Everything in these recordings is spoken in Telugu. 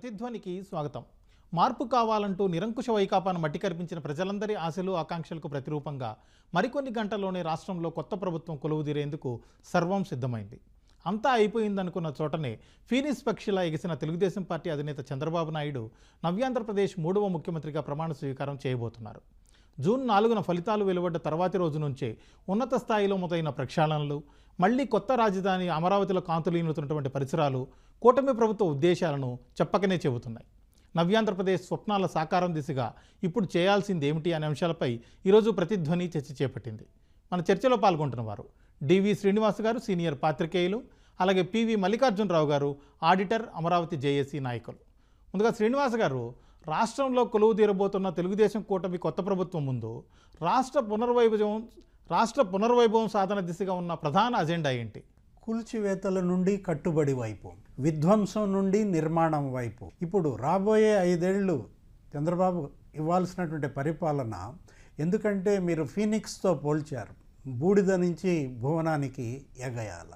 ప్రతిధ్వనికి స్వాగతం. మార్పు కావాలంటూ నిరంకుశ వైకాపాను మట్టి కరిపించిన ప్రజలందరి ఆశలు ఆకాంక్షలకు ప్రతిరూపంగా మరికొన్ని గంటల్లోనే రాష్ట్రంలో కొత్త ప్రభుత్వం కొలువుదీరేందుకు సర్వం సిద్ధమైంది. అంతా అయిపోయిందనుకున్న చోటనే ఫీనిస్ పక్షిలా ఎగిసిన తెలుగుదేశం పార్టీ అధినేత చంద్రబాబు నాయుడు నవ్యాంధ్రప్రదేశ్ మూడవ ముఖ్యమంత్రిగా ప్రమాణ స్వీకారం చేయబోతున్నారు. జూన్ నాలుగున ఫలితాలు వెలువడ్డ తర్వాతి రోజు నుంచే ఉన్నత స్థాయిలో మొదలైన ప్రక్షాళనలు మళ్ళీ కొత్త రాజధాని అమరావతిలో కాంతులీనుతున్నటువంటి పరిసరాలు కూటమి ప్రభుత్వ ఉద్దేశాలను చెప్పకనే చెబుతున్నాయి. నవ్యాంధ్రప్రదేశ్ స్వప్నాల సాకారం దిశగా ఇప్పుడు చేయాల్సింది ఏమిటి అనే అంశాలపై ఈరోజు ప్రతిధ్వని చర్చ చేపట్టింది. మన చర్చలో పాల్గొంటున్న వారు డివి శ్రీనివాస్ గారు సీనియర్ పాత్రికేయులు అలాగే పివి మల్లికార్జునరావు గారు ఆడిటర్ అమరావతి జేఏసీ నాయకులు. ముందుగా శ్రీనివాస్ గారు రాష్ట్రంలో కొలువు తీరబోతున్న తెలుగుదేశం కూటమి కొత్త ప్రభుత్వం ముందు రాష్ట్ర పునర్వైభవం రాష్ట్ర పునర్వైభవం సాధన దిశగా ఉన్న ప్రధాన అజెండా ఏంటి? కూల్చివేతల నుండి కట్టుబడి వైపు విధ్వంసం నుండి నిర్మాణం వైపు. ఇప్పుడు రాబోయే ఐదేళ్ళు చంద్రబాబు ఇవ్వాల్సినటువంటి పరిపాలన ఎందుకంటే మీరు ఫీనిక్స్తో పోల్చారు బూడిద నుంచి భువనానికి ఎగయాల.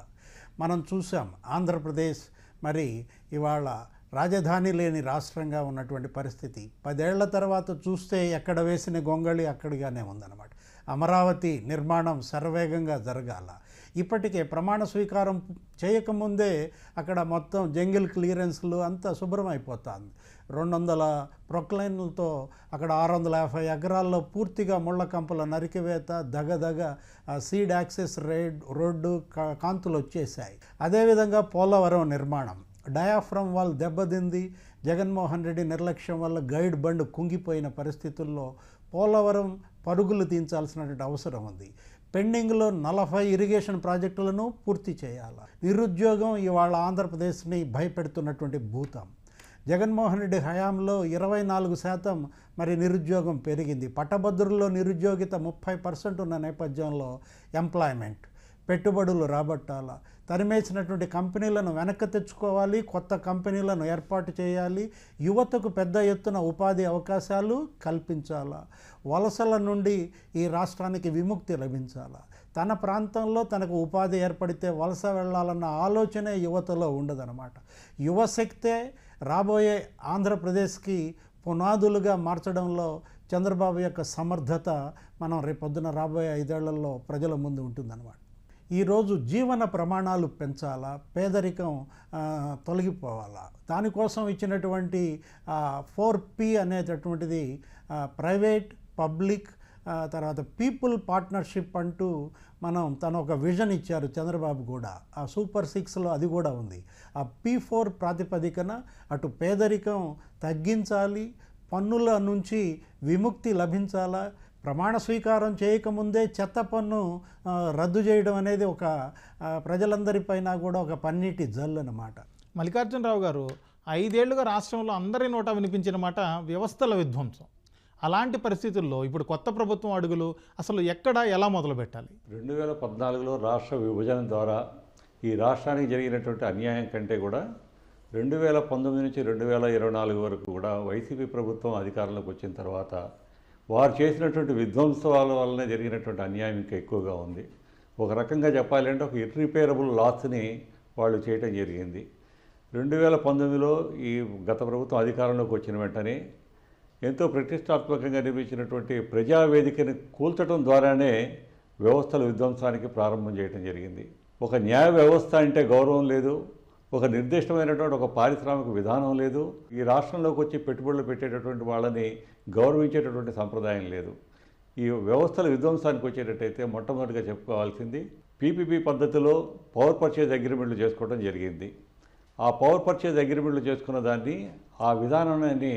మనం చూసాం ఆంధ్రప్రదేశ్ మరి ఇవాళ రాజధాని లేని రాష్ట్రంగా ఉన్నటువంటి పరిస్థితి. పదేళ్ళ తర్వాత చూస్తే ఎక్కడ వేసిన గొంగళి అక్కడిగానే ఉందన్నమాట. అమరావతి నిర్మాణం శరవేగంగా జరగాల. ఇప్పటికే ప్రమాణ స్వీకారం చేయకముందే అక్కడ మొత్తం జంగిల్ క్లియరెన్స్లు అంతా శుభ్రం అయిపోతుంది రెండు వందల ప్రొక్లైన్లతో అక్కడ ఆరు వందల యాభై ఎకరాల్లో పూర్తిగా ముళ్ళ కంపల నరికివేత దగదగ సీడ్ యాక్సెస్ రేడ్ రోడ్డు కా- కాంతులు వచ్చేసాయి అదేవిధంగా పోలవరం నిర్మాణం. డయాఫ్రమ్ వాల్ దెబ్బతింది. జగన్మోహన్ రెడ్డి నిర్లక్ష్యం వల్ల గైడ్ బండ్ కుంగిపోయిన పరిస్థితుల్లో పోలవరం పరుగులు తీయించాల్సినటువంటి అవసరం ఉంది. పెండింగ్లో నలభై ఇరిగేషన్ ప్రాజెక్టులను పూర్తి చేయాలి. నిరుద్యోగం ఇవాళ ఆంధ్రప్రదేశ్ని భయపెడుతున్నటువంటి భూతం. జగన్మోహన్ రెడ్డి హయాంలో ఇరవై నాలుగు శాతం మరి నిరుద్యోగం పెరిగింది. పట్టభద్రుల్లో నిరుద్యోగిత ముప్పై పర్సెంట్ ఉన్న నేపథ్యంలో ఎంప్లాయ్మెంట్. పెట్టుబడులు రాబట్టాలా. తరిమేసినటువంటి కంపెనీలను వెనక్కి తెచ్చుకోవాలి కొత్త కంపెనీలను ఏర్పాటు చేయాలి యువతకు పెద్ద ఎత్తున ఉపాధి అవకాశాలు కల్పించాలా. వలసల నుండి ఈ రాష్ట్రానికి విముక్తి లభించాలా. తన ప్రాంతంలో తనకు ఉపాధి ఏర్పడితే వలస వెళ్ళాలన్న ఆలోచనే యువతలో ఉండదనమాట యువశక్తే రాబోయే ఆంధ్రప్రదేశ్కి పునాదులుగా మార్చడంలో చంద్రబాబు యొక్క సమర్థత మనం రేపొద్దున రాబోయే ఐదేళ్ళలో ప్రజల ముందు ఉంటుందన్నమాట. ఈరోజు జీవన ప్రమాణాలు పెంచాలా? పేదరికం తొలగిపోవాలా? దానికోసం ఇచ్చినటువంటి ఫోర్ పి అనేటటువంటిది ప్రైవేట్ పబ్లిక్ తర్వాత పీపుల్ పార్ట్నర్షిప్ అంటూ మనం తన ఒక విజన్ ఇచ్చారు చంద్రబాబు కూడా. ఆ సూపర్ సిక్స్లో అది కూడా ఉంది. ఆ పీ ఫోర్ ప్రాతిపదికన అటు పేదరికం తగ్గించాలి పన్నుల నుంచి విముక్తి లభించాలా? ప్రమాణ స్వీకారం చేయకముందే చెత్త పన్ను రద్దు చేయడం అనేది ఒక ప్రజలందరిపైన కూడా ఒక పన్నీటి జల్లు అన్నమాట. మల్లికార్జునరావు గారు ఐదేళ్ళుగా రాష్ట్రంలో అందరి నోట వినిపించిన మాట వ్యవస్థల విధ్వంసం. అలాంటి పరిస్థితుల్లో ఇప్పుడు కొత్త ప్రభుత్వం అడుగులు అసలు ఎక్కడ ఎలా మొదలు పెట్టాలి రెండు వేల పద్నాలుగులో రాష్ట్ర విభజన ద్వారా ఈ రాష్ట్రానికి జరిగినటువంటి అన్యాయం కంటే కూడా రెండు వేల పంతొమ్మిది నుంచి రెండు వేల ఇరవై నాలుగు వరకు కూడా వైసీపీ ప్రభుత్వం అధికారంలోకి వచ్చిన తర్వాత వారు చేసినటువంటి విధ్వంసాల వల్లనే జరిగినటువంటి అన్యాయం ఇంకా ఎక్కువగా ఉంది. ఒక రకంగా చెప్పాలంటే ఒక ఇర్రిపేరబుల్ లాస్ని వాళ్ళు చేయటం జరిగింది. రెండు వేల పంతొమ్మిదిలో ఈ గత ప్రభుత్వం అధికారంలోకి వచ్చిన వెంటనే ఎంతో ప్రతిష్టాత్మకంగా నిర్మించినటువంటి ప్రజావేదికని కూల్చడం ద్వారానే వ్యవస్థల విధ్వంసానికి ప్రారంభం చేయడం జరిగింది. ఒక న్యాయ వ్యవస్థ అంటే గౌరవం లేదు. ఒక నిర్దిష్టమైనటువంటి ఒక పారిశ్రామిక విధానం లేదు. ఈ రాష్ట్రంలోకి వచ్చి పెట్టుబడులు పెట్టేటటువంటి వాళ్ళని గౌరవించేటటువంటి సంప్రదాయం లేదు. ఈ వ్యవస్థల విధ్వంసానికి వచ్చేటట్టయితే మొట్టమొదటిగా చెప్పుకోవాల్సింది పీపీపీ పద్ధతిలో పవర్ పర్చేజ్ అగ్రిమెంట్లు చేసుకోవడం జరిగింది. ఆ పవర్ పర్చేజ్ అగ్రిమెంట్లు చేసుకున్న దాన్ని ఆ విధానాన్ని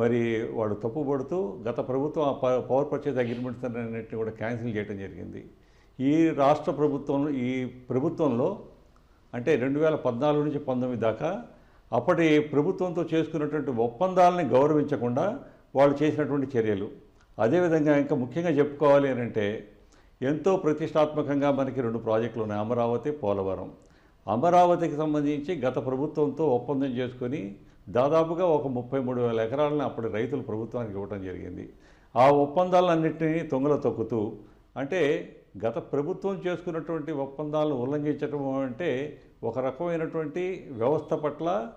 మరి వాడు తప్పుపడుతూ గత ప్రభుత్వం ఆ పవర్ పర్చేజ్ అగ్రిమెంట్స్ అన్నింటినీ కూడా క్యాన్సిల్ చేయడం జరిగింది. ఈ రాష్ట్ర ప్రభుత్వం ఈ ప్రభుత్వంలో అంటే రెండు వేల పద్నాలుగు నుంచి పంతొమ్మిది దాకా అప్పటి ప్రభుత్వంతో చేసుకున్నటువంటి ఒప్పందాలని గౌరవించకుండా వాళ్ళు చేసినటువంటి చర్యలు. అదేవిధంగా ఇంకా ముఖ్యంగా చెప్పుకోవాలి అని అంటే ఎంతో ప్రతిష్టాత్మకంగా మనకి రెండు ప్రాజెక్టులు ఉన్నాయి. అమరావతి పోలవరం. అమరావతికి సంబంధించి గత ప్రభుత్వంతో ఒప్పందం చేసుకొని దాదాపుగా ఒక ముప్పై మూడు వేల ఎకరాలను అప్పటి రైతులు ప్రభుత్వానికి ఇవ్వడం జరిగింది. ఆ ఒప్పందాలన్నింటినీ తొంగల తొక్కుతూ అంటే గత ప్రభుత్వం చేసుకున్నటువంటి ఒప్పందాలను ఉల్లంఘించడం అంటే ఒక రకమైనటువంటి వ్యవస్థ పట్ల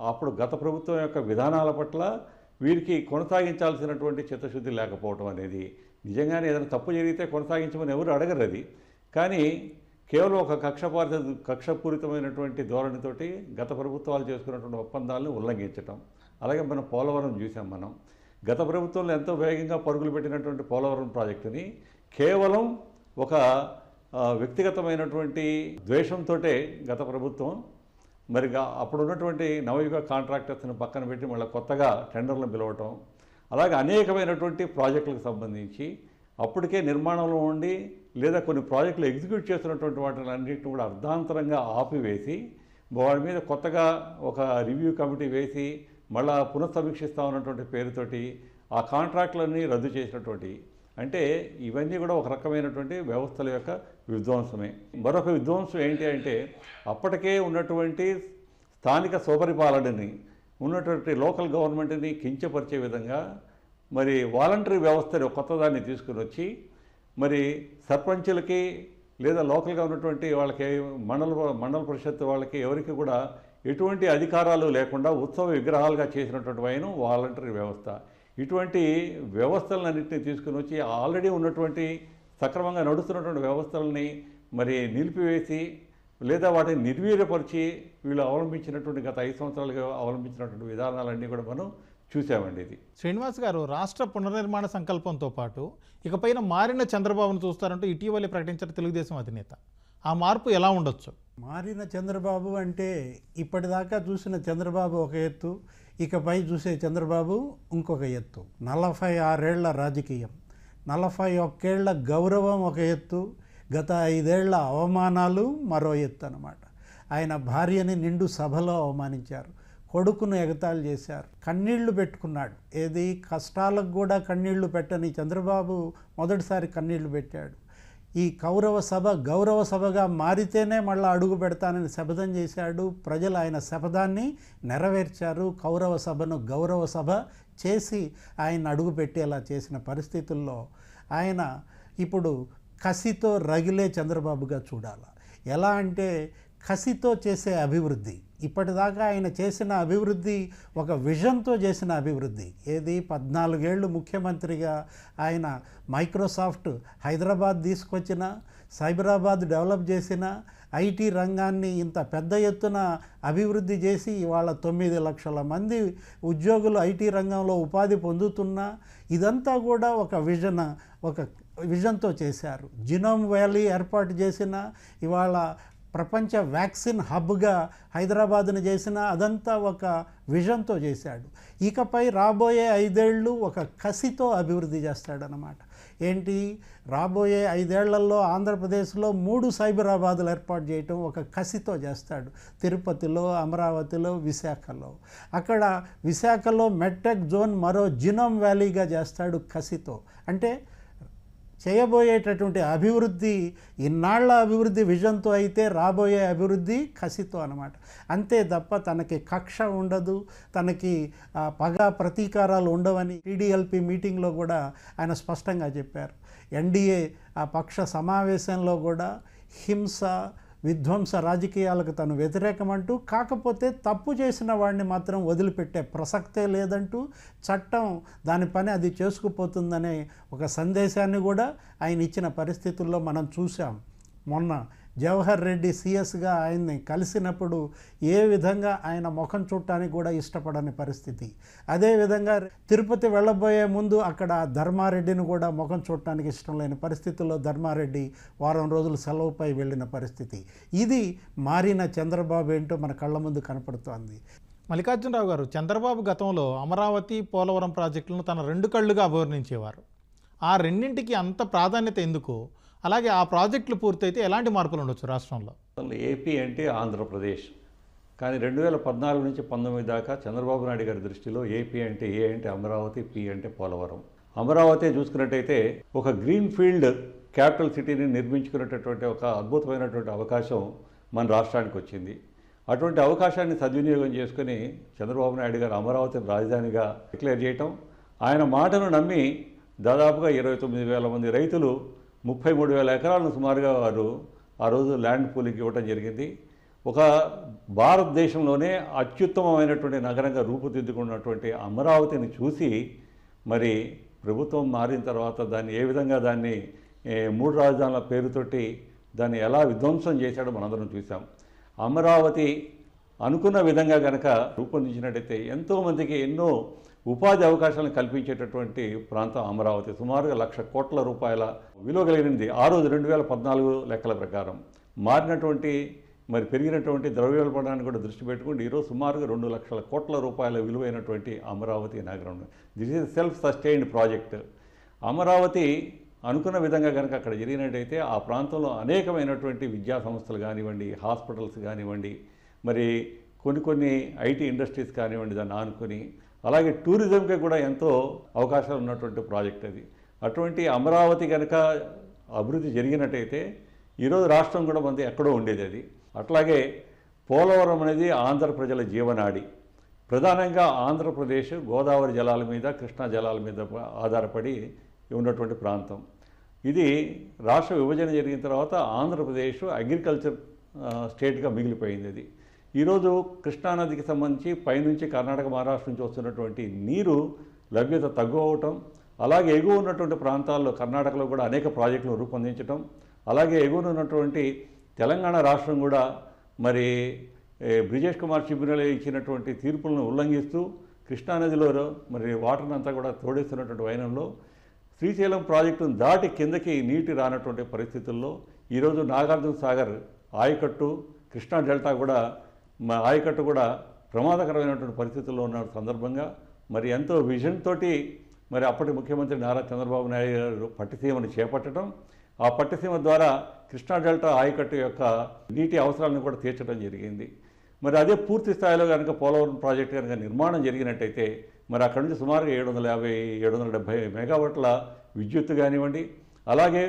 అప్పుడు గత ప్రభుత్వం యొక్క విధానాల పట్ల వీరికి కొనసాగించాల్సినటువంటి చిత్తశుద్ధి లేకపోవడం అనేది. నిజంగానే ఏదైనా తప్పు జరిగితే కొనసాగించమని ఎవరు అడగరు అది. కానీ కేవలం ఒక కక్షపాత కక్షపూరితమైనటువంటి ధోరణితోటి గత ప్రభుత్వాలు చేసుకున్నటువంటి ఒప్పందాలను ఉల్లంఘించటం. అలాగే మనం పోలవరం చూసాం మనం. గత ప్రభుత్వంలో ఎంతో వేగంగా పరుగులు పెట్టినటువంటి పోలవరం ప్రాజెక్టుని కేవలం ఒక వ్యక్తిగతమైనటువంటి ద్వేషంతో గత ప్రభుత్వం మరి అప్పుడు ఉన్నటువంటి నవయుగ కాంట్రాక్టర్స్ని పక్కన పెట్టి మళ్ళీ కొత్తగా టెండర్లను పిలవటం అలాగే అనేకమైనటువంటి ప్రాజెక్టులకు సంబంధించి అప్పటికే నిర్మాణంలో ఉండి లేదా కొన్ని ప్రాజెక్టులు ఎగ్జిక్యూట్ చేస్తున్నటువంటి వాటిని అన్నింటిని కూడా అర్ధాంతరంగా ఆపివేసి వాడి మీద కొత్తగా ఒక రివ్యూ కమిటీ వేసి మళ్ళా పునఃసమీక్షిస్తా ఉన్నటువంటి పేరుతోటి ఆ కాంట్రాక్టులన్నీ రద్దు చేసినటువంటి అంటే ఇవన్నీ కూడా ఒక రకమైనటువంటి వ్యవస్థల యొక్క విధ్వంసమే. మరొక విధ్వంసం ఏంటి అంటే అప్పటికే ఉన్నటువంటి స్థానిక స్వపరిపాలనని ఉన్నటువంటి లోకల్ గవర్నమెంట్ని కించపరిచే విధంగా మరి వాలంటరీ వ్యవస్థని కొత్త కొత్తదాన్ని తీసుకుని వచ్చి మరి సర్పంచులకి లేదా లోకల్గా ఉన్నటువంటి వాళ్ళకి మండల మండల పరిషత్ వాళ్ళకి ఎవరికి కూడా ఎటువంటి అధికారాలు లేకుండా ఉత్సవ విగ్రహాలుగా చేసినటువంటి వైనం వాలంటరీ వ్యవస్థ. ఇటువంటి వ్యవస్థలన్నింటినీ తీసుకుని వచ్చి ఆల్రెడీ ఉన్నటువంటి సక్రమంగా నడుస్తున్నటువంటి వ్యవస్థలని మరి నిలిపివేసి లేదా వాటిని నిర్వీర్యపరిచి వీళ్ళు అవలంబించినటువంటి గత ఐదు సంవత్సరాలుగా అవలంబించినటువంటి విధానాలన్నీ కూడా మనం చూసామండి ఇది. శ్రీనివాస్ గారు రాష్ట్ర పునర్నిర్మాణ సంకల్పంతో పాటు ఇకపైన మారిన చంద్రబాబును చూస్తారంటూ ఇటీవలే ప్రకటించిన తెలుగుదేశం అధినేత. ఆ మార్పు ఎలా ఉండొచ్చు? మారిన చంద్రబాబు అంటే ఇప్పటిదాకా చూసిన చంద్రబాబు ఒక ఎత్తు ఇకపై చూసే చంద్రబాబు ఇంకొక ఎత్తు. నలభై ఆరేళ్ళ రాజకీయం. నలభై ఒక్కేళ్ళ గౌరవం ఒక ఎత్తు. గత ఐదేళ్ళ అవమానాలు మరో ఎత్తు అనమాట ఆయన భార్యని నిండు సభలో అవమానించారు. కొడుకును ఎగతాళి చేశారు. కన్నీళ్ళు పెట్టుకున్నాడు. ఏది? కష్టాలకు కూడా కన్నీళ్ళు పెట్టని చంద్రబాబు మొదటిసారి కన్నీళ్ళు పెట్టాడు. ఈ కౌరవ సభ గౌరవ సభగా మారితేనే మళ్ళీ అడుగు పెడతానని శపథం చేశాడు. ప్రజలు ఆయన శపథాన్ని నెరవేర్చారు. కౌరవ సభను గౌరవ సభ చేసి ఆయన అడుగు పెట్టేలా చేసిన పరిస్థితుల్లో ఆయన ఇప్పుడు కసితో రగిలే చంద్రబాబుగా చూడాలి. ఎలా అంటే కసితో చేసే అభివృద్ధి. ఇప్పటిదాకా ఆయన చేసిన అభివృద్ధి ఒక విజన్తో చేసిన అభివృద్ధి. ఏది? పద్నాలుగేళ్ళు ముఖ్యమంత్రిగా ఆయన మైక్రోసాఫ్ట్ హైదరాబాద్ తీసుకొచ్చిన సైబరాబాద్ డెవలప్ చేసిన ఐటీ రంగాన్ని ఇంత పెద్ద ఎత్తున అభివృద్ధి చేసి ఇవాళ తొమ్మిది లక్షల మంది ఉద్యోగులు ఐటీ రంగంలో ఉపాధి పొందుతున్నా ఇదంతా కూడా ఒక విజన్ ఒక విజన్తో చేశారు. జినోమ్ వ్యాలీ ఏర్పాటు చేసిన ఇవాళ ప్రపంచ వ్యాక్సిన్ హబ్గా హైదరాబాద్ను చేసిన అదంతా ఒక విజన్తో చేశాడు. ఇకపై రాబోయే ఐదేళ్ళు ఒక కసితో అభివృద్ధి చేస్తాడనమాట ఏంటి? రాబోయే ఐదేళ్ళలో ఆంధ్రప్రదేశ్లో మూడు సైబరాబాదులు ఏర్పాటు చేయటం ఒక కసితో చేస్తాడు. తిరుపతిలో అమరావతిలో విశాఖలో. అక్కడ విశాఖలో మెట్టెక్ జోన్ మరో జినోమ్ వ్యాలీగా చేస్తాడు కసితో. అంటే చేయబోయేటటువంటి అభివృద్ధి ఇన్నాళ్ళ అభివృద్ధి విజన్తో అయితే రాబోయే అభివృద్ధి కసితో అనమాట అంతే తప్ప తనకి కక్ష ఉండదు తనకి పగ ప్రతీకారాలు ఉండవని టీడీఎల్పి మీటింగ్లో కూడా ఆయన స్పష్టంగా చెప్పారు. ఎన్డీఏ ఆ పక్ష సమావేశంలో కూడా హింస విధ్వంస రాజకీయాలకు తను వ్యతిరేకమంటూ కాకపోతే తప్పు చేసిన వాడిని మాత్రం వదిలిపెట్టే ప్రసక్తే లేదంటూ చట్టం దాని పని అది చేసుకుపోతుందనే ఒక సందేశాన్ని కూడా ఆయన ఇచ్చిన పరిస్థితుల్లో మనం చూసాం మొన్న జవహర్ రెడ్డి సిఎస్గా ఆయన్ని కలిసినప్పుడు ఏ విధంగా ఆయన ముఖం చూడటానికి కూడా ఇష్టపడని పరిస్థితి. అదేవిధంగా తిరుపతి వెళ్ళబోయే ముందు అక్కడ ధర్మారెడ్డిని కూడా ముఖం చూడటానికి ఇష్టం లేని పరిస్థితుల్లో ధర్మారెడ్డి వారం రోజులు సెలవుపై వెళ్ళిన పరిస్థితి. ఇది మారిన చంద్రబాబు ఏంటో మన కళ్ళ ముందు కనపడుతోంది. మల్లికార్జునరావు గారు చంద్రబాబు గతంలో అమరావతి పోలవరం ప్రాజెక్టులను తన రెండు కళ్ళుగా అభివర్ణించేవారు. ఆ రెండింటికి అంత ప్రాధాన్యత ఎందుకు? అలాగే ఆ ప్రాజెక్టులు పూర్తయితే ఎలాంటి మార్పులు ఉండొచ్చు రాష్ట్రంలో? ఏపీ అంటే ఆంధ్రప్రదేశ్. కానీ రెండు వేల పద్నాలుగు నుంచి పంతొమ్మిది దాకా చంద్రబాబు నాయుడు గారి దృష్టిలో ఏపీ అంటే ఏ అంటే అమరావతి పి అంటే పోలవరం. అమరావతి చూసుకున్నట్టయితే ఒక గ్రీన్ ఫీల్డ్ క్యాపిటల్ సిటీని నిర్మించుకునేటటువంటి ఒక అద్భుతమైనటువంటి అవకాశం మన రాష్ట్రానికి వచ్చింది. అటువంటి అవకాశాన్ని సద్వినియోగం చేసుకుని చంద్రబాబు నాయుడు గారు అమరావతిని రాజధానిగా డిక్లేర్ చేయటం ఆయన మాటను నమ్మి దాదాపుగా ఇరవై తొమ్మిది వేల మంది రైతులు ముప్పై మూడు వేల ఎకరాలను సుమారుగా వారు ఆ రోజు ల్యాండ్ పూలింగ్ ఇవ్వడం జరిగింది. ఒక భారతదేశంలోనే అత్యుత్తమమైనటువంటి నగరంగా రూపుదిద్దుకున్నటువంటి అమరావతిని చూసి మరి ప్రభుత్వం మారిన తర్వాత దాన్ని ఏ విధంగా దాన్ని మూడు రాజధానుల పేరుతోటి దాన్ని ఎలా విధ్వంసం చేశాడో మనందరం చూసాం అమరావతి అనుకున్న విధంగా కనుక రూపొందించినట్టయితే ఎంతోమందికి ఎన్నో ఉపాధి అవకాశాలను కల్పించేటటువంటి ప్రాంతం అమరావతి. సుమారుగా లక్ష కోట్ల రూపాయల విలువ కలిగినది ఆ రోజు రెండు వేల పద్నాలుగు లెక్కల ప్రకారం. మారినటువంటి మరి పెరిగినటువంటి ద్రవ్యోల్బణాన్ని కూడా దృష్టి పెట్టుకుంటే ఈరోజు సుమారుగా రెండు లక్షల కోట్ల రూపాయల విలువైనటువంటి అమరావతి నగరం. This is self sustained project Amaravati అనుకున్న విధంగా కనుక అక్కడ జరిగినట్టయితే ఆ ప్రాంతంలో అనేకమైనటువంటి విద్యా సంస్థలు కానివ్వండి హాస్పిటల్స్ కానివ్వండి మరి కొన్ని కొన్ని ఐటీ ఇండస్ట్రీస్ కానివ్వండి దాన్ని ఆనుకొని అలాగే టూరిజంకి కూడా ఎంతో అవకాశాలు ఉన్నటువంటి ప్రాజెక్ట్ అది. అటువంటి అమరావతి కనుక అభివృద్ధి జరిగినట్టయితే ఈరోజు రాష్ట్రం కూడా మంది ఎక్కడో ఉండేది అది. అట్లాగే పోలవరం అనేది ఆంధ్ర ప్రజల జీవనాడి. ప్రధానంగా ఆంధ్రప్రదేశ్ గోదావరి జలాల మీద కృష్ణా జలాల మీద ఆధారపడి ఉన్నటువంటి ప్రాంతం. ఇది రాష్ట్ర విభజన జరిగిన తర్వాత ఆంధ్రప్రదేశ్ అగ్రికల్చర్ స్టేట్గా మిగిలిపోయింది అది. ఈరోజు కృష్ణానదికి సంబంధించి పైనుంచి కర్ణాటక మహారాష్ట్ర నుంచి వస్తున్నటువంటి నీరు లభ్యత తగ్గు అవటం అలాగే ఎగువ ఉన్నటువంటి ప్రాంతాల్లో కర్ణాటకలో కూడా అనేక ప్రాజెక్టులు రూపొందించడం అలాగే ఎగువన ఉన్నటువంటి తెలంగాణ రాష్ట్రం కూడా మరి బ్రిజేష్ కుమార్ ట్రిబ్యునల్ ఇచ్చినటువంటి తీర్పులను ఉల్లంఘిస్తూ కృష్ణానదిలో మరి వాటర్ని అంతా కూడా తోడేస్తున్నటువంటి వైనంలో శ్రీశైలం ప్రాజెక్టును దాటి కిందకి నీటి రానటువంటి పరిస్థితుల్లో ఈరోజు నాగార్జున సాగర్ ఆయకట్టు కృష్ణా డెల్టా కూడా మా ఆయకట్టు కూడా ప్రమాదకరమైనటువంటి పరిస్థితుల్లో ఉన్న సందర్భంగా మరి ఎంతో విజన్ తోటి మరి అప్పటి ముఖ్యమంత్రి నారా చంద్రబాబు నాయుడు గారు పట్టిసీమను చేపట్టడం ఆ పట్టిసీమ ద్వారా కృష్ణా డెల్టా ఆయకట్టు యొక్క నీటి అవసరాలను కూడా తీర్చడం జరిగింది. మరి అదే పూర్తి స్థాయిలో కనుక పోలవరం ప్రాజెక్టు కనుక నిర్మాణం జరిగినట్టయితే మరి అక్కడి నుంచి సుమారుగా ఏడు వందల యాభై ఏడు వందల డెబ్బై మెగావాట్ల విద్యుత్ కానివ్వండి అలాగే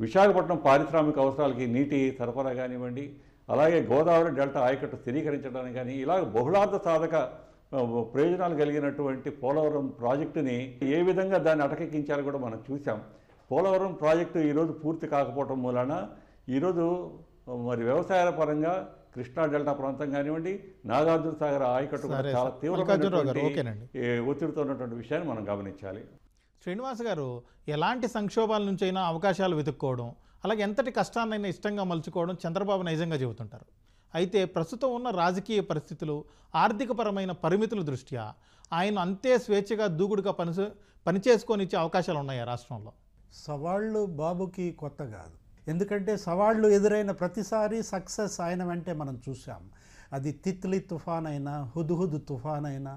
విశాఖపట్నం పారిశ్రామిక అవసరాలకి నీటి సరఫరా కానివ్వండి అలాగే గోదావరి డెల్టా ఆయకట్టు స్థిరీకరించడానికి కానీ ఇలాగ బహుళార్థ సాధక ప్రయోజనాలు కలిగినటువంటి పోలవరం ప్రాజెక్టుని ఏ విధంగా దాన్ని అటకెక్కించాలో కూడా మనం చూసాం పోలవరం ప్రాజెక్టు ఈరోజు పూర్తి కాకపోవటం మూలాన ఈరోజు మరి వ్యవసాయ పరంగా కృష్ణా డెల్టా ప్రాంతం కానివ్వండి నాగార్జున సాగర్ ఆయకట్టు చాలా తీవ్రమైనటువంటి ఒత్తిడితో ఉన్నటువంటి విషయాన్ని మనం గమనించాలి. శ్రీనివాస్ గారు ఎలాంటి సంక్షోభాల నుంచైనా అవకాశాలు వెతుక్కోవడం అలాగే ఎంతటి కష్టాన్నైనా ఇష్టంగా మలుచుకోవడం చంద్రబాబు నైజంగా చెబుతుంటారు. అయితే ప్రస్తుతం ఉన్న రాజకీయ పరిస్థితులు ఆర్థికపరమైన పరిమితుల దృష్ట్యా ఆయన అంతే స్వేచ్ఛగా దూకుడుగా పని పనిచేసుకొని ఇచ్చే అవకాశాలు ఉన్నాయా రాష్ట్రంలో? సవాళ్ళు బాబుకి కొత్త కాదు. ఎందుకంటే సవాళ్ళు ఎదురైన ప్రతిసారి సక్సెస్ ఆయన వెంటే మనం చూసాం అది తిత్లీ తుఫాన్ అయినా హుదుహుదు తుఫాన్ అయినా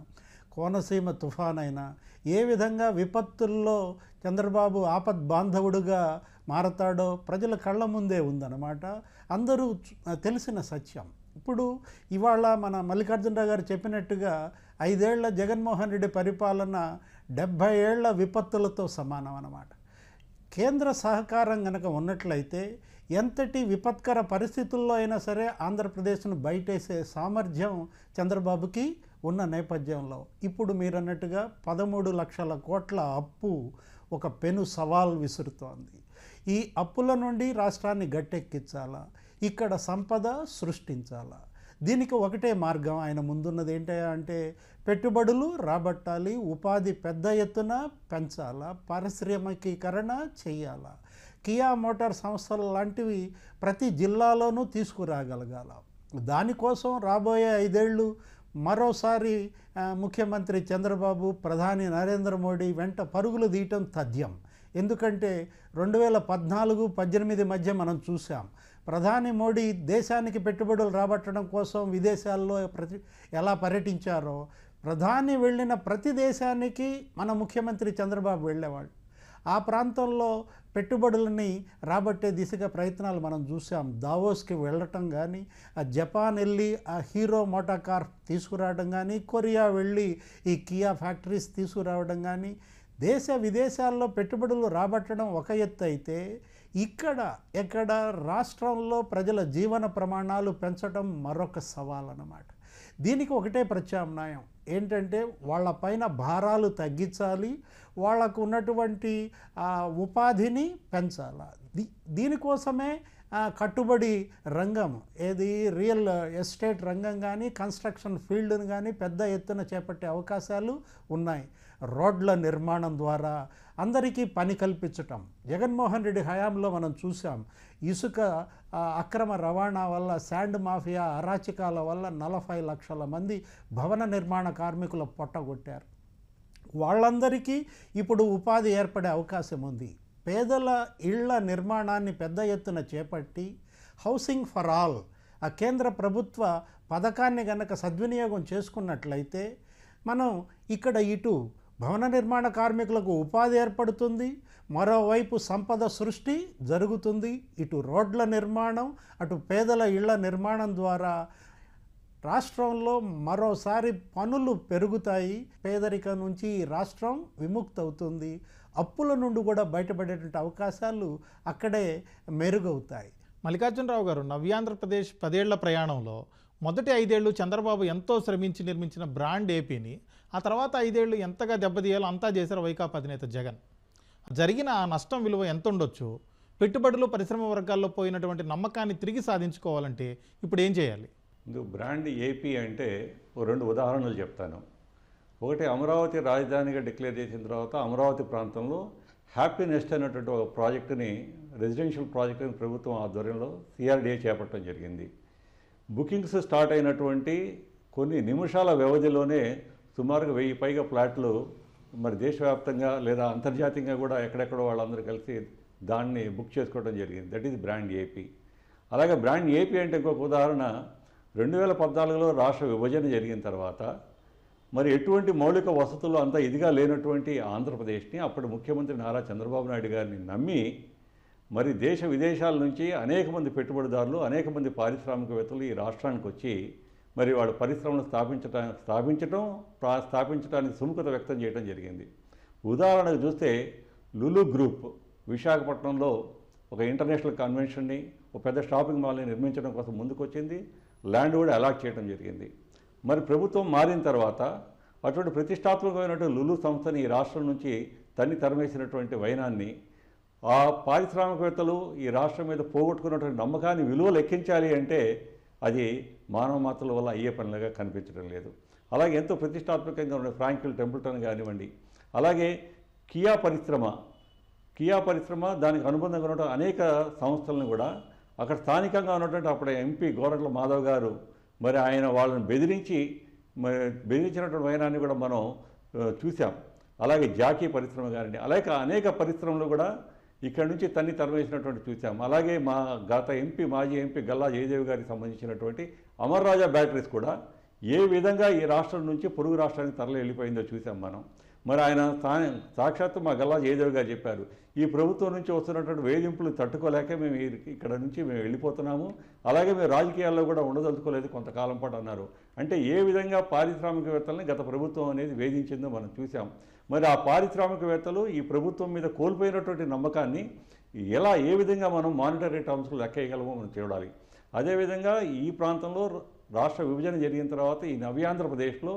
కోనసీమ తుఫాన్ అయినా ఏ విధంగా విపత్తుల్లో చంద్రబాబు ఆపద్ బాంధవుడుగా మారతాడో ప్రజల కళ్ళ ముందే ఉందన్నమాట. అందరూ తెలిసిన సత్యం. ఇప్పుడు ఇవాళ మన మల్లికార్జునరావు గారు చెప్పినట్టుగా ఐదేళ్ళ జగన్మోహన్ రెడ్డి పరిపాలన డెబ్భై ఏళ్ళ విపత్తులతో సమానం అన్నమాట కేంద్ర సహకారం కనుక ఉన్నట్లయితే ఎంతటి విపత్కర పరిస్థితుల్లో అయినా సరే ఆంధ్రప్రదేశ్ను బయటేసే సామర్థ్యం చంద్రబాబుకి ఉన్న నేపథ్యంలో. ఇప్పుడు మీరు అన్నట్టుగా పదమూడు లక్షల కోట్ల అప్పు ఒక పెను సవాల్ విసురుతోంది. ఈ అప్పుల నుండి రాష్ట్రాన్ని గట్టెక్కించాలా? ఇక్కడ సంపద సృష్టించాలా? దీనికి ఒకటే మార్గం ఆయన ముందున్నది ఏంటి అంటే పెట్టుబడులు రాబట్టాలి ఉపాధి పెద్ద ఎత్తున పెంచాలా పారిశ్రామికీకరణ చేయాలా? కియా మోటార్ సంస్థలు లాంటివి ప్రతి జిల్లాలోనూ తీసుకురాగలగాల. దానికోసం రాబోయే ఐదేళ్ళు మరోసారి ముఖ్యమంత్రి చంద్రబాబు ప్రధాని నరేంద్ర మోడీ వెంట పరుగులు తీయటం తథ్యం. ఎందుకంటే రెండు వేల పద్నాలుగు పద్దెనిమిది మధ్య మనం చూసాం ప్రధాని మోడీ దేశానికి పెట్టుబడులు రాబట్టడం కోసం విదేశాల్లో ప్రతి ఎలా పర్యటించారో ప్రధాని వెళ్ళిన ప్రతి దేశానికి మన ముఖ్యమంత్రి చంద్రబాబు వెళ్ళేవాళ్ళు. ఆ ప్రాంతంలో పెట్టుబడులని రాబట్టే దిశగా ప్రయత్నాలు మనం చూసాం. దావోస్కి వెళ్ళటం కానీ ఆ జపాన్ వెళ్ళి ఆ హీరో మోటా కార్ తీసుకురావడం కానీ కొరియా వెళ్ళి ఈ కియా ఫ్యాక్టరీస్ తీసుకురావడం కానీ దేశ విదేశాల్లో పెట్టుబడులు రాబట్టడం ఒక ఎత్తు అయితే ఇక్కడ ఎక్కడ రాష్ట్రంలో ప్రజల జీవన ప్రమాణాలు పెంచడం మరొక సవాల్ అన్నమాట దీనికి ఒకటే ప్రత్యామ్నాయం. ఏంటంటే వాళ్ళ పైన భారాలు తగ్గించాలి వాళ్ళకు ఉన్నటువంటి ఉపాధిని పెంచాలి. దీ దీనికోసమే కట్టుబడి రంగం. ఏది రియల్ ఎస్టేట్ రంగం కానీ కన్స్ట్రక్షన్ ఫీల్డ్ని కానీ పెద్ద ఎత్తున చేపట్టే అవకాశాలు ఉన్నాయి. రోడ్ల నిర్మాణం ద్వారా అందరికీ పని కల్పించటం. జగన్మోహన్ రెడ్డి హయాంలో మనం చూసాం ఇసుక అక్రమ రవాణా వల్ల శాండ్ మాఫియా అరాచకాల వల్ల నలభై లక్షల మంది భవన నిర్మాణ కార్మికుల పొట్టగొట్టారు వాళ్ళందరికీ ఇప్పుడు ఉపాధి ఏర్పడే అవకాశం ఉంది. పేదల ఇళ్ళ నిర్మాణాన్ని పెద్ద ఎత్తున చేపట్టి హౌసింగ్ ఫర్ ఆల్ ఆ కేంద్ర ప్రభుత్వ పథకాన్ని గనక సద్వినియోగం చేసుకున్నట్లయితే మనం ఇక్కడ ఇటు భవన నిర్మాణ కార్మికులకు ఉపాధి ఏర్పడుతుంది. మరోవైపు సంపద సృష్టి జరుగుతుంది. ఇటు రోడ్ల నిర్మాణం అటు పేదల ఇళ్ళ నిర్మాణం ద్వారా రాష్ట్రంలో మరోసారి పనులు పెరుగుతాయి. పేదరికం నుంచి ఈ రాష్ట్రం విముక్తవుతుంది. అప్పుల నుండి కూడా బయటపడేటువంటి అవకాశాలు అక్కడే మెరుగవుతాయి. మల్లికార్జునరావు గారు నవ్యాంధ్రప్రదేశ్ పదేళ్ళ ప్రయాణంలో మొదటి ఐదేళ్ళు చంద్రబాబు ఎంతో శ్రమించి నిర్మించిన బ్రాండ్ ఏపీని ఆ తర్వాత ఐదేళ్ళు ఎంతగా దెబ్బతీయాలో అంతా చేశారు వైకాపా అధినేత జగన్. జరిగిన ఆ నష్టం విలువ ఎంత ఉండొచ్చు పెట్టుబడులు పరిశ్రమ వర్గాల్లో పోయినటువంటి నమ్మకాన్ని తిరిగి సాధించుకోవాలంటే ఇప్పుడు ఏం చేయాలి? ఇందు బ్రాండ్ ఏపీ అంటే ఓ రెండు ఉదాహరణలు చెప్తాను. ఒకటి అమరావతి రాజధానిగా డిక్లేర్ చేసిన తర్వాత అమరావతి ప్రాంతంలో హ్యాపీ నెస్ట్ అనేటువంటి ఒక ప్రాజెక్టుని రెసిడెన్షియల్ ప్రాజెక్టుని ప్రభుత్వం ఆధ్వర్యంలో సిఆర్డీఏ చేపట్టడం జరిగింది. బుకింగ్స్ స్టార్ట్ అయినటువంటి కొన్ని నిమిషాల వ్యవధిలోనే సుమారుగా వెయ్యి పైగా ఫ్లాట్లు మరి దేశవ్యాప్తంగా లేదా అంతర్జాతీయంగా కూడా ఎక్కడెక్కడో వాళ్ళందరూ కలిసి దాన్ని బుక్ చేసుకోవడం జరిగింది. దట్ ఈజ్ బ్రాండ్ ఏపీ అలాగే బ్రాండ్ ఏపీ అంటే ఇంకొక ఉదాహరణ రెండు వేల పద్నాలుగులో రాష్ట్ర విభజన జరిగిన తర్వాత మరి ఎటువంటి మౌలిక వసతులు అంతా ఇదిగా లేనటువంటి ఆంధ్రప్రదేశ్ని అప్పటి ముఖ్యమంత్రి నారా చంద్రబాబు నాయుడు గారిని నమ్మి మరి దేశ విదేశాల నుంచి అనేక మంది పెట్టుబడిదారులు అనేక మంది పారిశ్రామికవేత్తలు ఈ రాష్ట్రానికి వచ్చి మరి వాడు పరిశ్రమను స్థాపించటం స్థాపించటం ప్రా- స్థాపించడానికి సుముఖత వ్యక్తం చేయడం జరిగింది. ఉదాహరణకు చూస్తే లులు గ్రూప్ విశాఖపట్నంలో ఒక ఇంటర్నేషనల్ కన్వెన్షన్ని ఒక పెద్ద షాపింగ్ మాల్ని నిర్మించడం కోసం ముందుకొచ్చింది. ల్యాండ్ కూడా అలాట్ చేయడం జరిగింది. మరి ప్రభుత్వం మారిన తర్వాత అటువంటి ప్రతిష్టాత్మకమైనటువంటి లులు సంస్థని ఈ రాష్ట్రం నుంచి తన్ని తరమేసినటువంటి వైనాన్ని ఆ పారిశ్రామికవేత్తలు ఈ రాష్ట్రం మీద పోగొట్టుకున్నటువంటి నమ్మకాన్ని విలువ లెక్కించాలి అంటే అది మానవ మాతల వల్ల అయ్యే పనులుగా కనిపించడం లేదు. అలాగే ఎంతో ప్రతిష్టాత్మకంగా ఉండే ఫ్రాంకిల్ టెంపుల్టన్ కానివ్వండి అలాగే కియా పరిశ్రమ కియా పరిశ్రమ దానికి అనుబంధంగా ఉన్న అనేక సంస్థలను కూడా అక్కడ స్థానికంగా ఉన్నటువంటి అప్పుడు ఎంపీ గోరంట్ల మాధవ్ గారు మరి ఆయన వాళ్ళని బెదిరించి మరి బెదిరించినటువంటి వైనాన్ని కూడా మనం చూసాం అలాగే జాకీ పరిశ్రమ గారిని అలాగే అనేక పరిశ్రమలు కూడా ఇక్కడ నుంచి తన్ని తరవేసినటువంటి చూసాం అలాగే మా గత ఎంపీ మాజీ ఎంపీ గల్లా జయదేవి గారికి సంబంధించినటువంటి అమర్ రాజా బ్యాటరీస్ కూడా ఏ విధంగా ఈ రాష్ట్రం నుంచి పొరుగు రాష్ట్రానికి తరలి వెళ్ళిపోయిందో చూసాం మనం. మరి ఆయన సాక్షాత్తు మా గల్లా జయదేవ్ గారు చెప్పారు ఈ ప్రభుత్వం నుంచి వస్తున్నటువంటి వేధింపులు తట్టుకోలేక మేము ఇక్కడ నుంచి మేము వెళ్ళిపోతున్నాము అలాగే మేము రాజకీయాల్లో కూడా ఉండదలుచుకోలేదు కొంతకాలం పాటు అన్నారు. అంటే ఏ విధంగా పారిశ్రామికవేత్తలని గత ప్రభుత్వం అనేది వేధించిందో మనం చూసాం. మరి ఆ పారిశ్రామికవేత్తలు ఈ ప్రభుత్వం మీద కోల్పోయినటువంటి నమ్మకాన్ని ఎలా ఏ విధంగా మనం మానిటరీ టర్మ్స్లో లెక్కేయగలమో మనం చూడాలి. అదేవిధంగా ఈ ప్రాంతంలో రాష్ట్ర విభజన జరిగిన తర్వాత ఈ నవ్యాంధ్రప్రదేశ్లో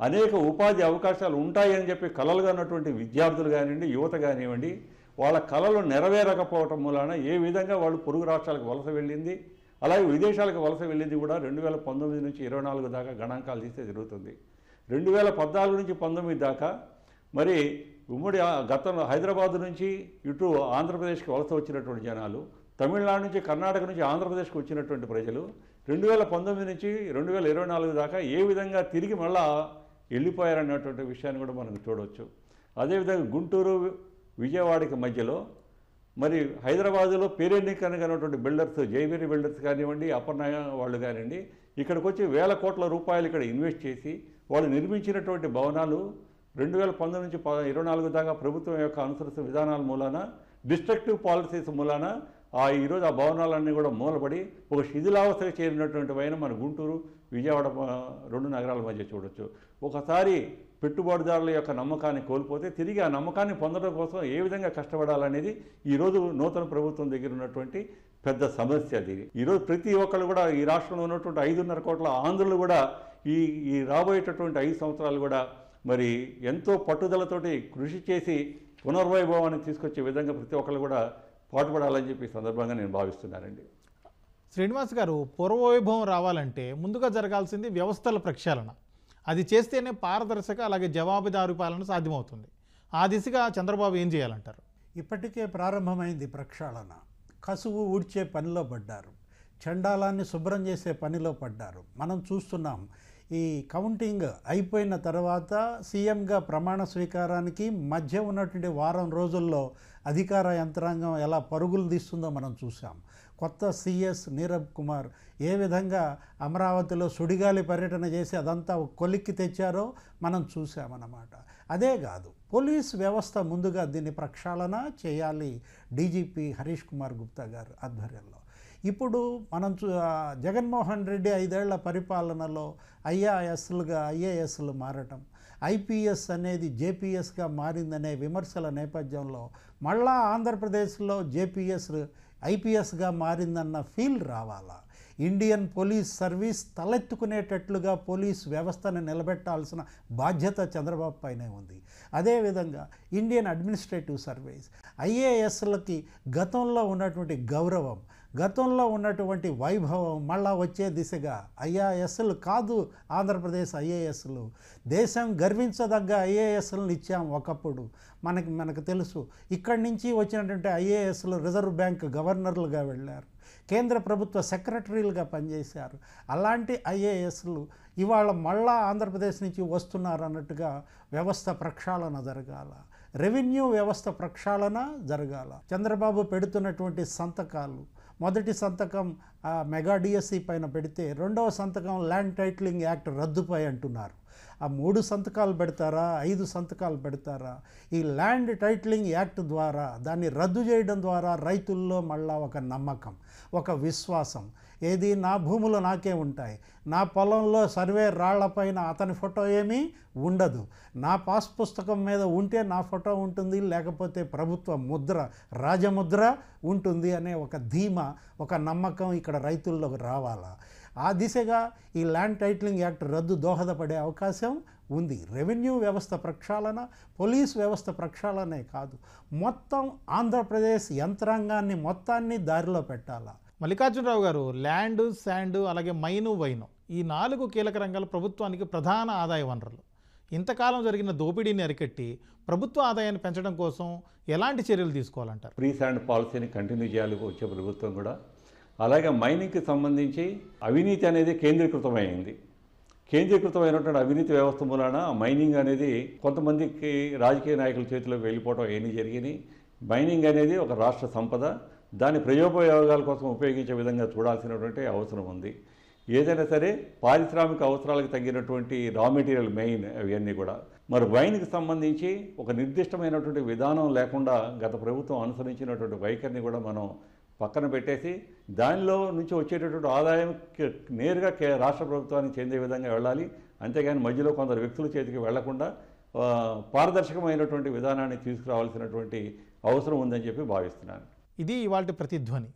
అనేక ఉపాధి అవకాశాలు ఉంటాయని చెప్పి కలలుగా ఉన్నటువంటి విద్యార్థులు కానివ్వండి యువత కానివ్వండి వాళ్ళ కళలు నెరవేరకపోవటం మూలాన ఏ విధంగా వాళ్ళు పొరుగు రాష్ట్రాలకు వలస వెళ్ళింది అలాగే విదేశాలకు వలస వెళ్ళింది కూడా రెండు వేల పంతొమ్మిది నుంచి ఇరవై నాలుగు దాకా గణాంకాలు తీస్తే జరుగుతుంది. రెండు వేల పద్నాలుగు నుంచి పంతొమ్మిది దాకా మరి ఉమ్మడి గతంలో హైదరాబాద్ నుంచి ఇటు ఆంధ్రప్రదేశ్కి వలస వచ్చినటువంటి జనాలు తమిళనాడు నుంచి కర్ణాటక నుంచి ఆంధ్రప్రదేశ్కి వచ్చినటువంటి ప్రజలు రెండు వేల పంతొమ్మిది నుంచి రెండు వేల ఇరవై నాలుగు దాకా ఏ విధంగా తిరిగి మళ్ళా వెళ్ళిపోయారన్నటువంటి విషయాన్ని కూడా మనం చూడవచ్చు అదేవిధంగా గుంటూరు విజయవాడకి మధ్యలో మరి హైదరాబాదులో పేరెన్నికనటువంటి బిల్డర్స్ జైవేరి బిల్డర్స్ కానివ్వండి అపర్ణ వాళ్ళు కానివ్వండి ఇక్కడికి వచ్చి వేల కోట్ల రూపాయలు ఇక్కడ ఇన్వెస్ట్ చేసి వాళ్ళు నిర్మించినటువంటి భవనాలు రెండు వేల పంతొమ్మిది నుంచి ప- ఇరవై నాలుగు దాకా ప్రభుత్వం యొక్క అనుసరిస్తున్న విధానాల మూలాన డిస్ట్రక్టివ్ పాలసీస్ మూలాన ఆ ఈరోజు ఆ భవనాలన్నీ కూడా మూలపడి ఒక శిథిలావస్థకు చేరినటువంటి పైన మన గుంటూరు విజయవాడ రెండు నగరాల మధ్య చూడొచ్చు. ఒకసారి పెట్టుబడిదారుల యొక్క నమ్మకాన్ని కోల్పోతే తిరిగి ఆ నమ్మకాన్ని పొందడం కోసం ఏ విధంగా కష్టపడాలనేది ఈరోజు నూతన ప్రభుత్వం దగ్గర ఉన్నటువంటి పెద్ద సమస్య అది. ఈరోజు ప్రతి ఒక్కరు కూడా ఈ రాష్ట్రంలో ఉన్నటువంటి ఐదున్నర కోట్ల ఆంధ్రులు కూడా ఈ ఈ రాబోయేటటువంటి ఐదు సంవత్సరాలు కూడా మరి ఎంతో పట్టుదలతోటి కృషి చేసి పునర్వైభవాన్ని తీసుకొచ్చే విధంగా ప్రతి ఒక్కరు కూడా పాటుపడాలని చెప్పి ఈ సందర్భంగా నేను భావిస్తున్నానండి. శ్రీనివాస్ గారు పూర్వవైభవం రావాలంటే ముందుగా జరగాల్సింది వ్యవస్థల ప్రక్షాళన. అది చేస్తేనే పారదర్శక అలాగే జవాబుదారు పాలన సాధ్యమవుతుంది. ఆ దిశగా చంద్రబాబు ఏం చేయాలంటారు? ఇప్పటికే ప్రారంభమైంది ప్రక్షాళన. కసువు ఊడ్చే పనిలో పడ్డారు. చండాలాన్ని శుభ్రం చేసే పనిలో పడ్డారు. మనం చూస్తున్నాం ఈ కౌంటింగ్ అయిపోయిన తర్వాత సీఎంగా ప్రమాణ స్వీకారానికి మధ్య ఉన్నటువంటి వారం రోజుల్లో అధికార యంత్రాంగం ఎలా పరుగులు తీస్తుందో మనం చూసాం కొత్త సిఎస్ నీరబ్ కుమార్ ఏ విధంగా అమరావతిలో సుడిగాలి పర్యటన చేసి అదంతా కొలిక్కి తెచ్చారో మనం చూసామన్నమాట అదే కాదు పోలీస్ వ్యవస్థ ముందుగా దీన్ని ప్రక్షాళన చేయాలి. డీజీపీ హరీష్ కుమార్ గుప్తా గారు ఆధ్వర్యంలో. ఇప్పుడు మనం చూ జగన్మోహన్ రెడ్డి ఐదేళ్ళ పరిపాలనలో ఐఏఎస్లుగా ఐఏఎస్లు మారటం ఐపీఎస్ అనేది జేపీఎస్గా మారిందనే విమర్శల నేపథ్యంలో మళ్ళా ఆంధ్రప్రదేశ్లో జేపీఎస్ ఐపీఎస్గా మారిందన్న ఫీల్ రావాలా? ఇండియన్ పోలీస్ సర్వీస్ తలెత్తుకునేటట్లుగా పోలీస్ వ్యవస్థను నిలబెట్టాల్సిన బాధ్యత చంద్రబాబు పైనే ఉంది. అదేవిధంగా ఇండియన్ అడ్మినిస్ట్రేటివ్ సర్వీస్ ఐఏఎస్లకి గతంలో ఉన్నటువంటి గౌరవం గతంలో ఉన్నటువంటి వైభవం మళ్ళా వచ్చే దిశగా ఐఏఎస్లు కాదు ఆంధ్రప్రదేశ్ ఐఏఎస్లు దేశం గర్వించదగ్గ ఐఏఎస్లను ఇచ్చాం ఒకప్పుడు. మనకి మనకు తెలుసు. ఇక్కడి నుంచి వచ్చినటువంటి ఐఏఎస్లు రిజర్వ్ బ్యాంక్ గవర్నర్లుగా వెళ్ళారు. కేంద్ర ప్రభుత్వ సెక్రటరీలుగా పనిచేశారు. అలాంటి ఐఏఎస్లు ఇవాళ మళ్ళా ఆంధ్రప్రదేశ్ నుంచి వస్తున్నారు అన్నట్టుగా వ్యవస్థ ప్రక్షాళన జరగాల. రెవెన్యూ వ్యవస్థ ప్రక్షాళన జరగాల. చంద్రబాబు పెడుతున్నటువంటి సంతకాలు మొదటి సంతకం మెగా డిఎస్సి పైన పెడితే రెండవ సంతకం ల్యాండ్ టైటిలింగ్ యాక్ట్ రద్దుపై అంటున్నారు. ఆ మూడు సంతకాలు పెడతారా? ఐదు సంతకాలు పెడతారా? ఈ ల్యాండ్ టైటిలింగ్ యాక్ట్ ద్వారా దాన్ని రద్దు చేయడం ద్వారా రైతుల్లో మళ్ళా ఒక నమ్మకం ఒక విశ్వాసం. ఏది? నా భూములు నాకే ఉంటాయి. నా పొలంలో సర్వే రాళ్ళపైన అతని ఫోటో ఏమీ ఉండదు. నా పాస్ పుస్తకం మీద ఉంటే నా ఫోటో ఉంటుంది లేకపోతే ప్రభుత్వ ముద్ర రాజముద్ర ఉంటుంది అనే ఒక ధీమా ఒక నమ్మకం ఇక్కడ రైతుల్లోకి రావాలా? ఆ దిశగా ఈ ల్యాండ్ టైటిలింగ్ యాక్ట్ రద్దు దోహదపడే అవకాశం ఉంది. రెవెన్యూ వ్యవస్థ ప్రక్షాళన పోలీస్ వ్యవస్థ ప్రక్షాళనే కాదు. మొత్తం ఆంధ్రప్రదేశ్ యంత్రాంగాన్ని మొత్తాన్ని దారిలో పెట్టాలా? మల్లికార్జునరావు గారు ల్యాండ్ శాండ్ అలాగే మైను వైను ఈ నాలుగు కీలక రంగాలు ప్రభుత్వానికి ప్రధాన ఆదాయ వనరులు. ఇంతకాలం జరిగిన దోపిడీని అరికట్టి ప్రభుత్వ ఆదాయాన్ని పెంచడం కోసం ఎలాంటి చర్యలు తీసుకోవాలంటారు? ఫ్రీ శాండ్ పాలసీని కంటిన్యూ చేయాలి వచ్చే ప్రభుత్వం కూడా. అలాగే మైనింగ్కి సంబంధించి అవినీతి అనేది కేంద్రీకృతమైంది. కేంద్రీకృతమైనటువంటి అవినీతి వ్యవస్థ మూలన మైనింగ్ అనేది కొంతమందికి రాజకీయ నాయకుల చేతిలోకి వెళ్ళిపోవడం ఏమీ జరిగినాయి మైనింగ్ అనేది ఒక రాష్ట్ర సంపద దాని ప్రయోగయోగాల కోసం ఉపయోగించే విధంగా చూడాల్సినటువంటి అవసరం ఉంది. ఏదైనా సరే పారిశ్రామిక అవసరాలకు తగినటువంటి రా మెటీరియల్ మెయిన్ అవన్నీ కూడా. మరి వైన్కి సంబంధించి ఒక నిర్దిష్టమైనటువంటి విధానం లేకుండా గత ప్రభుత్వం అనుసరించినటువంటి వైఖరిని కూడా మనం పక్కన పెట్టేసి దానిలో నుంచి వచ్చేటటువంటి ఆదాయం కే- నేరుగా కే రాష్ట్ర ప్రభుత్వానికి చెందే విధంగా వెళ్ళాలి. అంతేగాని మధ్యలో కొందరు వ్యక్తుల చేతికి వెళ్ళకుండా పారదర్శకమైనటువంటి విధానాన్ని తీసుకురావాల్సినటువంటి అవసరం ఉందని చెప్పి భావిస్తున్నాను. ఇది ఇవాళ ప్రతిధ్వని